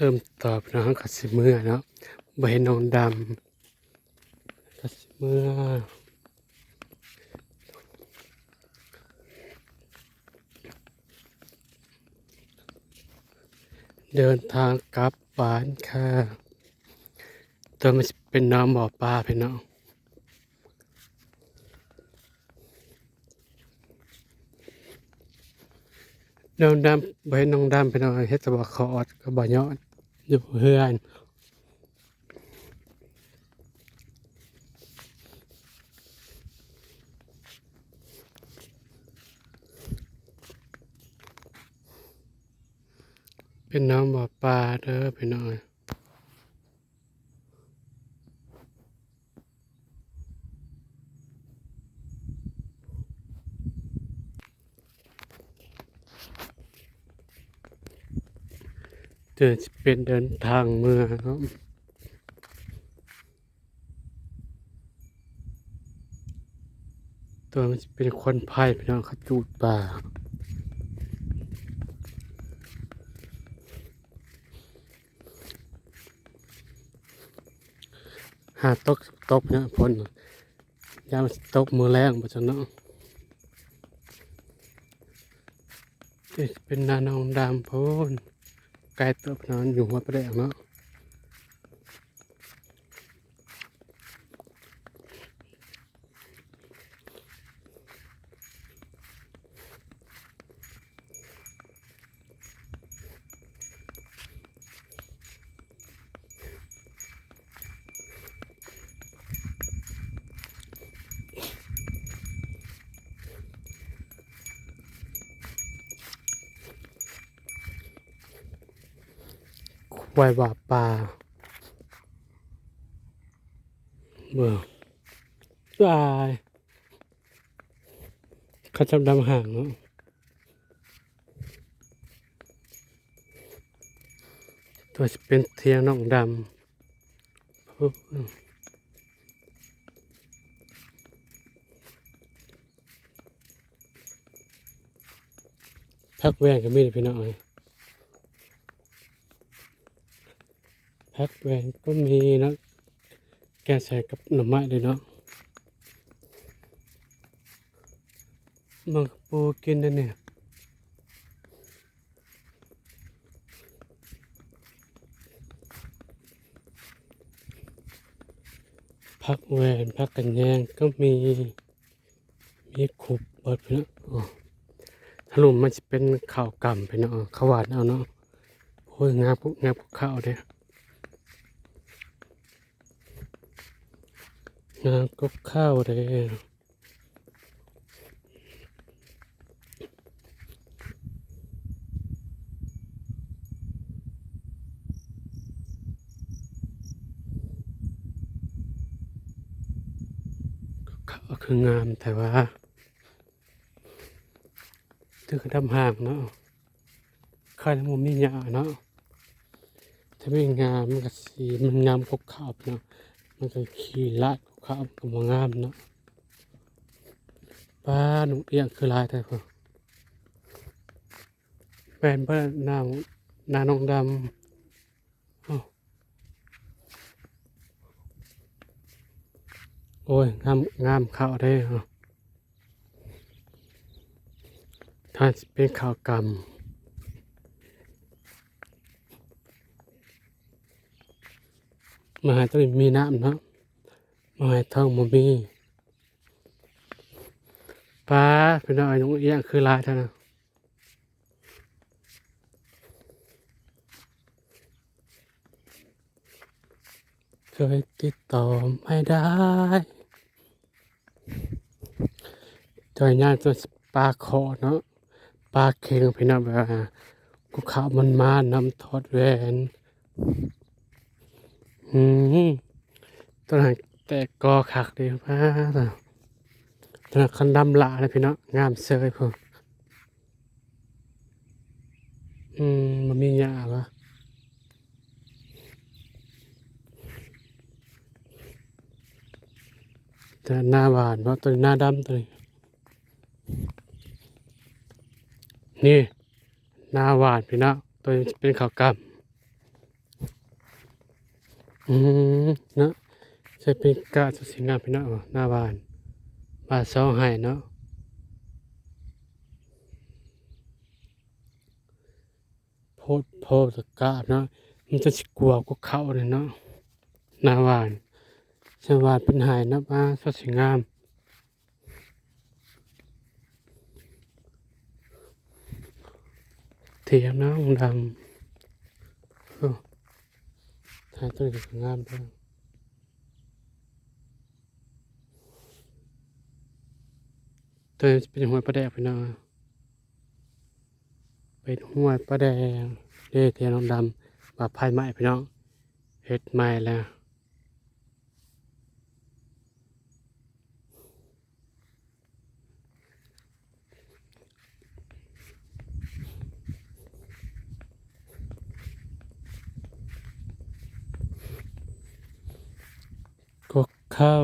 เริ่มตอบน้องกัสิเมื่อเนาะใบนองดำกัสิเมื่อเดินทางกลับบ้านค่ะตัวมันเป็นน้ำบ่อปลาพี่น้องน้องดำใบน้องดำพี่น้องเฮ็ดแตบ่ขออดก็บ่ยอด อยู่เฮือนเป็นน้ำบ่อปลาเด้อพี่น้อย เดินสิเป็นเดินทางเมืองเนาะตัวมันจะเป็นคนพายพี่น้องขจูดปลาหาตกตกเนี่ยพ้นยามตกมือแรงบ่จังเนาะเป็นนานองดำพ้น ไกลเติบนอนอยู่หัวประเดี๋ยวเนาะ ควายว่าปลาเบื่อตายเขาจำดำห่างเนาะตัวจะเป็นเทียน้องดำพักแวงก็มีพี่น้องเอ้ย พักแวงก็มีนะแกงใส่กับหน่อไม้เลยเนาะมันก็ปูกินได้เนี่ยพักแวนพักกันแยงก็มีมีขุบเบิดพี่เนาะถลุมมันจะเป็นข้าวกำพี่เนาะขาวานเอาเนาะโอ้ยงามพวกงาพวกข้าวเด้ งามก็ข้าวเด้ข้าวคืองามแต่ว่าถือกระดำห่างเนาะข้าวในมุมนี้หยาเนาะถ้าไม่งามมันก็สีมันงามกข้าวเนาะมันก็ขี่ลาด ข้าวก็มางามเนาะป้าหนุ่มเอียงคือลายแต่พอแฟนเพื่อนนางนานองดำโอ้ย งาม งามข้าวได้เหรอท่านเป็นข้าวกำมาหาต้องมีน้ำเนาะ มาให้ท่องมามีป้าพี่น้อยน้องเอี้ยงคือลายเท่านะเคยติดต่อไม่ได้จอยงานตัวปลาคอเนาะปลาเค็งพี่น้องแบบกูขาวมันมานำทอดแหวน อืมตอนนั้น แต่ก็คักดีมากอะธนาคารดำละนะพี่เนาะงามเซยพออืมมันมีหยาวะแต่หน้าหวานเพราะตัวหน้าดำตัวนี้นี่หน้าหวานพี่เนาะตัวเป็นขาวกอืมเนาะ จะเป็นกะจะสิงามพี่เนาะหน้าบ้านบ้านเสาให้เนาะโพดโพดกะเนาะมันจะกลัวกว่าเขาเลยเนาะหน้าบ้านชาวบ้านเป็นหายเนาะบ้านสวยงามเทียมน้ำดำโอ้ถ่ายตัวนี้ก็งามด้วย ตัวเป็นหัวปลาแดกพี่น้องเป็นหัวปลาแดงเด้เทียน้ำดำบาพายไม้พี่น้องเฮ็ดไม้แล้วก็เข้า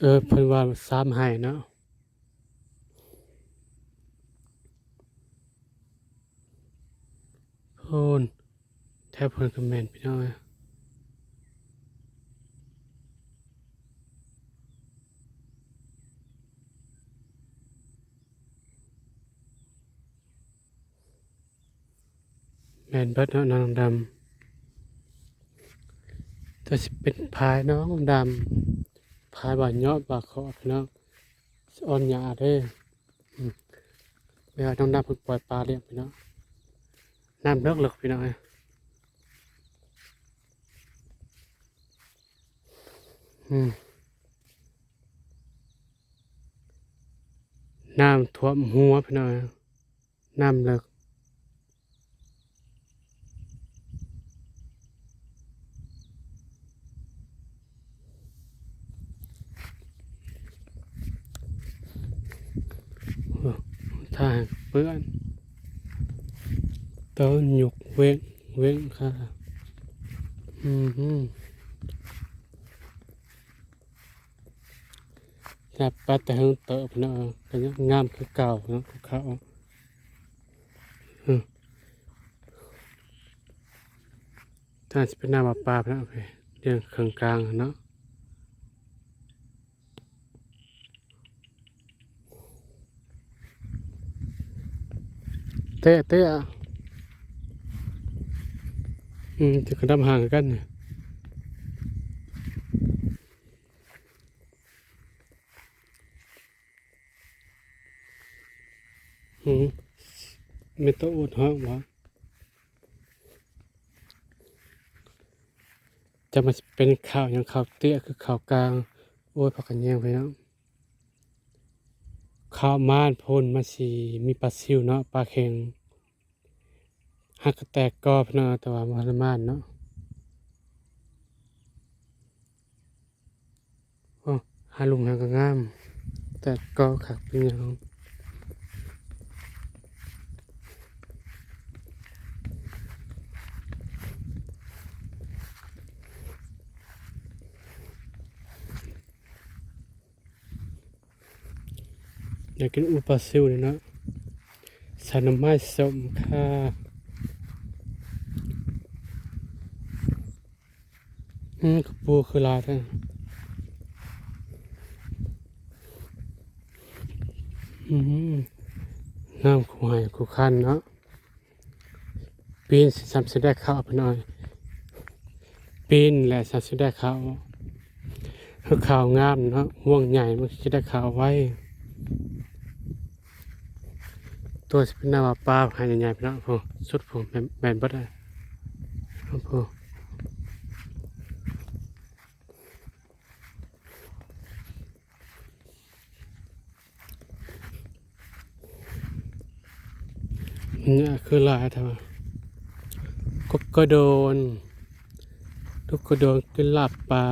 เออเพิ่นว่าสามให้เนาะโพนแทบเพิ่นคอมเมนต์พี่น้องเอ้ยแมนเบิดเนาะน้องดำถ้าสิเป็นพายน้องดำ พายบ่ายอดบ่าขอพี่น้องอ่อนหยาเด้อืมเวลาน้องดำเพิ่นปล่อยปลาเลี้ยงพี่น้องน้ำเลิกเลิกพี่น้องเอ้ยอืมน้ำท่วมหัวพี่น้องเอ้ยน้ำเลิก ทาง เปื้อนต้นหยกเว้งเว้งค่ะ อืมฮึจับปลาแต่งเติบเนาะก็ยังงามคือเก่าเนาะเขาอืมถ้าจะเป็นหน้าปลาปลาเนาะเรื่องเครื่องกลางเนาะ เตะเตะอืมจะกระดับห่างกันเนี่ยอืมไม่ต้องอดห้องวะจะมาเป็นข่าวอย่างข่าวเตี้ยคือข่าวกลาง โอ้ยพักกันแย่งไปเนาะ ข้าวมานพนมาสีมีปลาซิวเนาะปลาเค็งหักแตกกอบเนาะแต่ว่ามันมานเนาะโอ้หาลุงหางก็งาม แต่ก็ขักเป็นหยัง อยากกินอุปลาซิวเลยนาะใส่น้ำไม้สมค่ะอืมปูคือลาท่านอืมน้ำคูหายคูคันเนาะปีนสามสิได้ข้าวไปหน่อยปีนแหละสามสิได้ข้าวข้าวงามเนาะห่วงใหญ่มันจะได้ข้าวไว้ ตัวสิเป็นหน้าว่าปลาหายใหญ่ๆไปเนาะพอสุดผมแบนบัดได้ครับพอเนี่ยคือลายทำไมก็กระโดนทุกกระโดนกินลาบปลา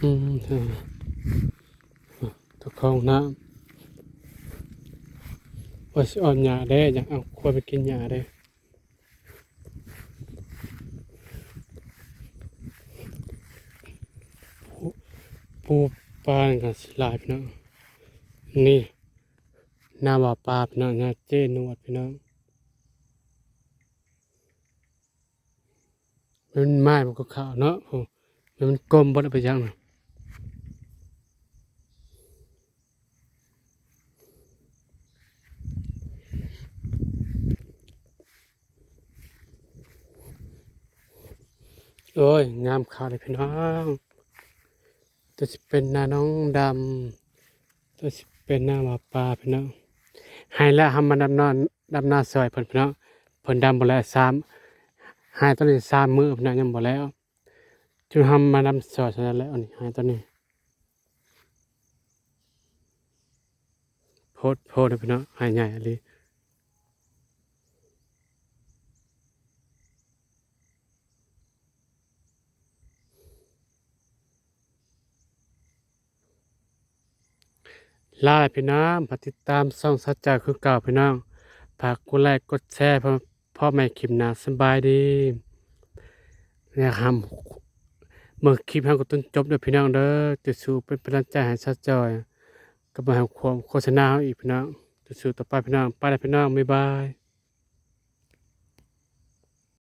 อาอืมใช่ทุกของน้ำว่าสิอ่อนหยาได้อยากเอาควายไปกินหยาได้ปูปูปลานี่ก็สิลายพี่น้องนี่หน้าบ่อปลาพี่น้องหน้าเจ้นวดพี่น้องมันไม้มันก็ขาวเนาะโอ้มันกลมบดไปจังนะ โอ้ยงามขาวเลยพี่น้องตัวสิเป็นหน้าน้องดำตัวสิเป็นหน้าหมาปลาพี่น้องให้แล้วทำมาดำนอนดำหน้าซอยเพิ่นพี่น้องเพิ่นดำบ่แล้วซ้ำให้ตัวนี้ซ้ำมือพี่น้องยังบ่แล้วจึงทำมาดำซอยฉันแล้วนี่ให้ตัวนี้โพดโพดพี่น้องให้ใหญ่อะลี ลาแล้วพี่น้องฝากติดตามช่องสัจจะคือเก่าพี่น้องฝากกดไลค์กดแชร์พ่อพ่อแม่คลิปหนาสบายดีนะครับเมื่อคลิปให้กดต้นจบเด้อพี่น้องเด้อจะสู้เป็นพลังใจให้สัจจอยก็มาให้ความโฆษณาอาอีกพี่น้องจะสู้ต่อไปพี่น้องไปแล้วพี่น้องบ๊ายบาย